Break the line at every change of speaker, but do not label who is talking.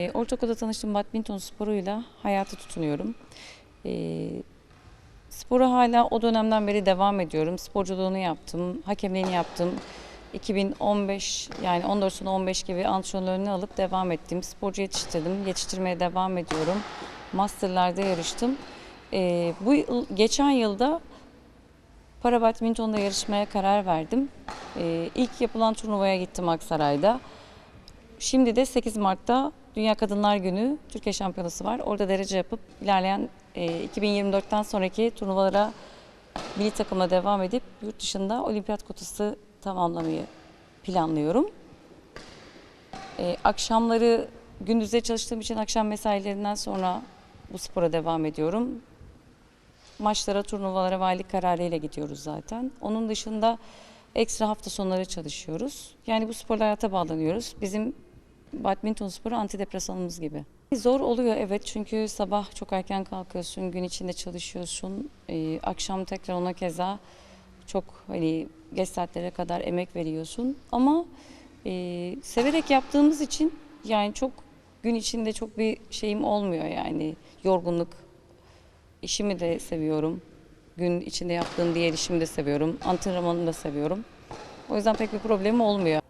E, Ortaokulda tanıştığım badminton sporuyla hayata tutunuyorum. E, spora hala o dönemden beri devam ediyorum. Sporculuğunu yaptım, hakemliğini yaptım. 2015 yani 14 sonu 15 gibi antrenörlüğünü alıp devam ettim. Sporcu yetiştirdim, yetiştirmeye devam ediyorum. Masterlarda yarıştım. E, bu yıl, geçen yılda para badmintonda yarışmaya karar verdim. E, ilk yapılan turnuvaya gittim Aksaray'da. Şimdi de 8 Mart'ta Dünya Kadınlar Günü Türkiye Şampiyonası var. Orada derece yapıp ilerleyen e, 2024'ten sonraki turnuvalara milli takımla devam edip yurt dışında olimpiyat kotası tamamlamayı planlıyorum. E, akşamları gündüzleri çalıştığım için akşam mesailerinden sonra bu spora devam ediyorum. Maçlara, turnuvalara valilik kararıyla gidiyoruz zaten. Onun dışında ekstra hafta sonları çalışıyoruz. Yani bu sporla hayata bağlanıyoruz. Bizim badminton sporu antidepresanımız gibi. Zor oluyor evet çünkü sabah çok erken kalkıyorsun, gün içinde çalışıyorsun. Ee, akşam tekrar ona keza çok hani geç saatlere kadar emek veriyorsun. Ama e, severek yaptığımız için yani çok gün içinde çok bir şeyim olmuyor yani yorgunluk. İşimi de seviyorum. Gün içinde yaptığım diğer işimi de seviyorum. Antrenmanımı da seviyorum. O yüzden pek bir problemim olmuyor.